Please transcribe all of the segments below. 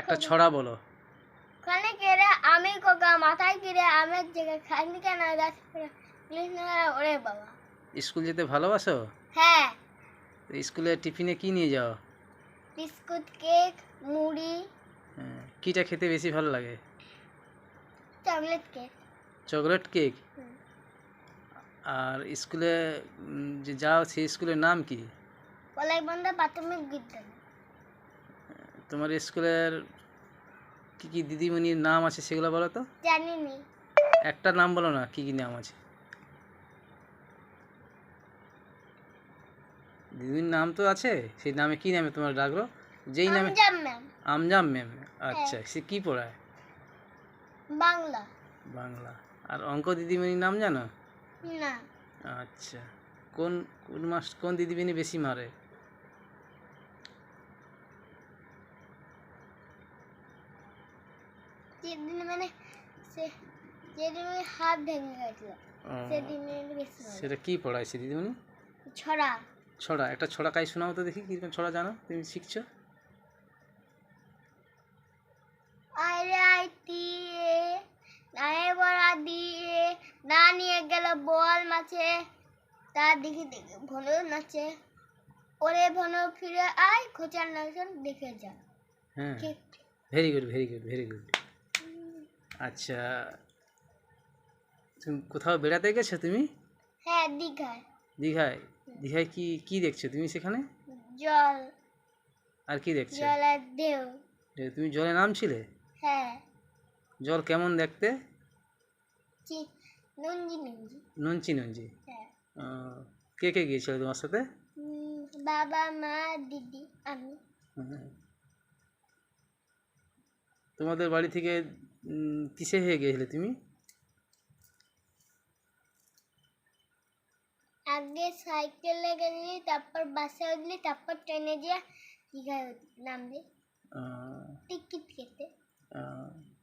একটা ছড়া বলো। ওখানে কেড়ে আমি কোকা মাথায় কিরে আমের জায়গায় খাইনি কেন করে ওরে বাবা। স্কুল যেতে ভালোবাসো? হ্যাঁ। স্কুলে টিফিনে কি নিয়ে যাও? বিস্কুট কেক মুড়ি। হ্যাঁ, কিটা খেতে বেশি ভালো লাগে? Chocolate cake. Chocolate cake? আর স্কুলে যে যাও সেই স্কুলের নাম কি? কলাইবন্ধা প্রাথমিক বিদ্যালয়। তোমার স্কুলের কি কি দিদিমণির নাম আছে সেগুলো বলো তো? জানি নি একটা নাম বলো না কি কি নাম আছে? দিদির নাম তো আছে সেই নামে কি নামে তোমার ডাকলো? যেই নামে আমজাম ম্যাম। ম্যাম আচ্ছা সে কি পড়ায়? বাংলা। বাংলা। আর অঙ্ক দিদিমণির নাম জানো? না। আচ্ছা কোন কোন মাস কোন দিদিমণি বেশি মারে? যেদিন মানে যেদিন মানে হাত ভেঙে গেছিল সেদিন বেশি সেটা কি পড়ায় সে দিদিমণি? ছড়া। ছড়া একটা ছড়া কাই শোনাও তো দেখি কীরকম ছড়া জানো তুমি শিখছো? আইরে আইতিয়ে নায়ে বড়া দিয়ে না নিয়ে গেল বল মাছে তার দিকে দেখে ভনো নাচে। ওরে ভনো ফিরে আয় খোঁচার নাচন দেখে যা। হ্যাঁ। Very good very good very good আচ্ছা তুমি কোথাও বেড়াতে গেছো তুমি? হ্যাঁ দীঘায়। দীঘায়? দীঘায় কি কি দেখছ তুমি সেখানে? জল। আর কি দেখছ? জলের ঢেউ। যে তুমি জলে নামছিলে? হ্যাঁ। জল কেমন দেখতে? নুঞ্জি নুনচি নুনচি হ্যাঁ। কে কে গিয়েছিল তোমার সাথে? বাবা মা দিদি আমি। তোমাদের বাড়ি থেকে কিসে হয়ে গিয়েছিলে তুমি? আগে সাইকেলে গেলি তারপর বাসে উঠলি তারপর ট্রেনে গিয়ে দীঘায় উঠ- নামলি টিকিট কেটে।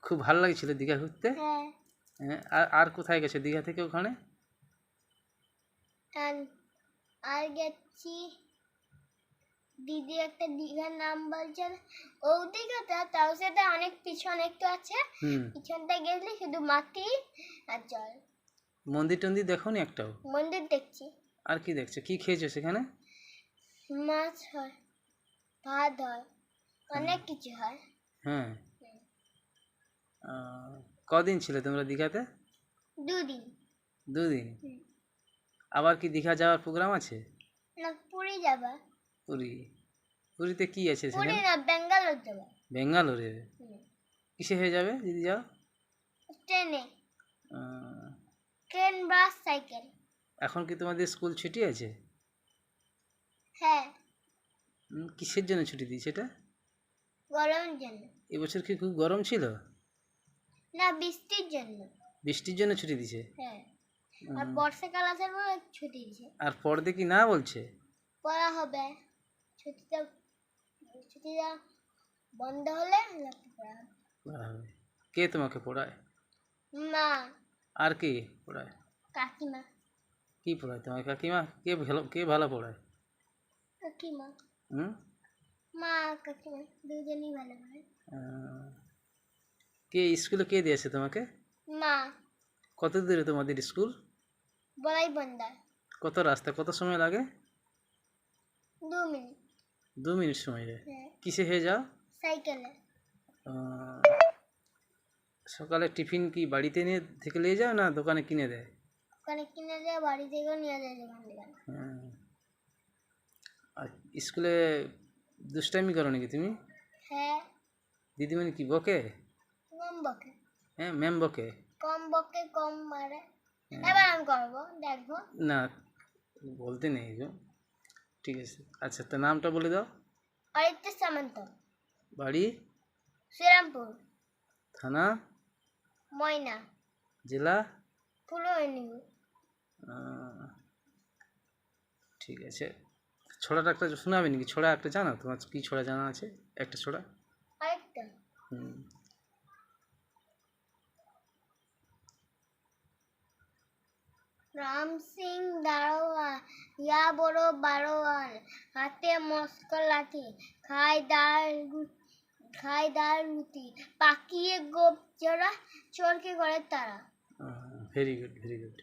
খুব ভালো লাগছিল দীঘা ঘুরতে? হ্যাঁ। হ্যাঁ আর আর কোথায় গেছো দীঘা থেকে ওখানে? আর গেছি দিদি একটা দীঘার নাম বলছে ও দীঘাটা তাও সেটা অনেক পিছন একটু আছে। পিছনটা গেলে শুধু মাটি আর জল। মন্দির টন্দির দেখো নি একটাও? মন্দির দেখছি। আর কি দেখছ? কি খেয়েছো সেখানে? মাছ হয় ভাত হয় অনেক কিছু হয়। হ্যাঁ। কদিন ছিলে তোমরা দীঘাতে? দুদিন। দুদিন। আবার কি দীঘা যাওয়ার প্রোগ্রাম আছে? না পুরী যাবা। পুরী। পুরীতে কি আছে পুরী সেখানে? না ব্যাঙ্গালোর যাবা। বেঙ্গালোরে কিসে হয়ে যাবে যদি যাও ট্রেনে। Train bus cycle. এখন কি তোমাদের স্কুল ছুটি আছে? হ্যাঁ। কিসের জন্য ছুটি দিয়েছে এটা? গরম জন্য। এবছর কি খুব গরম ছিল? না বৃষ্টির জন্য। বৃষ্টির জন্য ছুটি দিছে হ্যাঁ। আর বর্ষাকাল আসার পর ছুটি দিছে আর পরদে কি না বলছে? পড়া হবে। ছুটিটা ছুটিটা বন্ধ হলে কে তোমাকে পড়ায়? মা। আর কে পড়ায়? কাকিমা। কি পড়ায় তোমার কাকিমা? কে ভালো কে ভালো পড়ায়? কাকিমা। হুম? মা কাকিমা দুজনই ভালো আহ, কে স্কুলে কে দিয়েছে তোমাকে? মা। কত দূরে তোমাদের স্কুল? বলাই বন্দা কত রাস্তা কত সময় লাগে? দু মিনিট। দু মিনিট সময় লাগে হ্যাঁ। কিসে হয়ে যাও? সাইকেলে। সকালে টিফিন কি বাড়িতে নিয়ে থেকে নিয়ে যাও না দোকানে কিনে দেয়? দোকানে কিনে যায় বাড়ি থেকেও নিয়ে যায় দোকান হ্যাঁ। আর স্কুলে দুষ্টামি করো নাকি তুমি? হ্যাঁ। দিদিমণি কি বকে? কম বকে। হ্যাঁ ম্যাম বকে। কম বকে কম মারে। এবার আমি করব দেখব। না বলতে নেই। গো ঠিক আছে। আচ্ছা তো নামটা বলে দাও। অরিত্য সামন্ত। বাড়ি? শ্রীরামপুর। থানা? ময়না। জেলা? পূর্ব মেদিনীপুর ঠিক আছে। ছড়াটা একটা শোনাবে নাকি? ছড়া একটা জানা? তোমার কি ছড়া জানা আছে? একটা ছড়া? আরেকটা। হুম। রাম সিং দারোয়া ইয়া বড় বারোয়াল হাতে মস্ক লাঠি খায় ডাল খায় ডাল রুটি, পাকিয়ে গোপ চড়া চোরকে করে তারা। Very good very good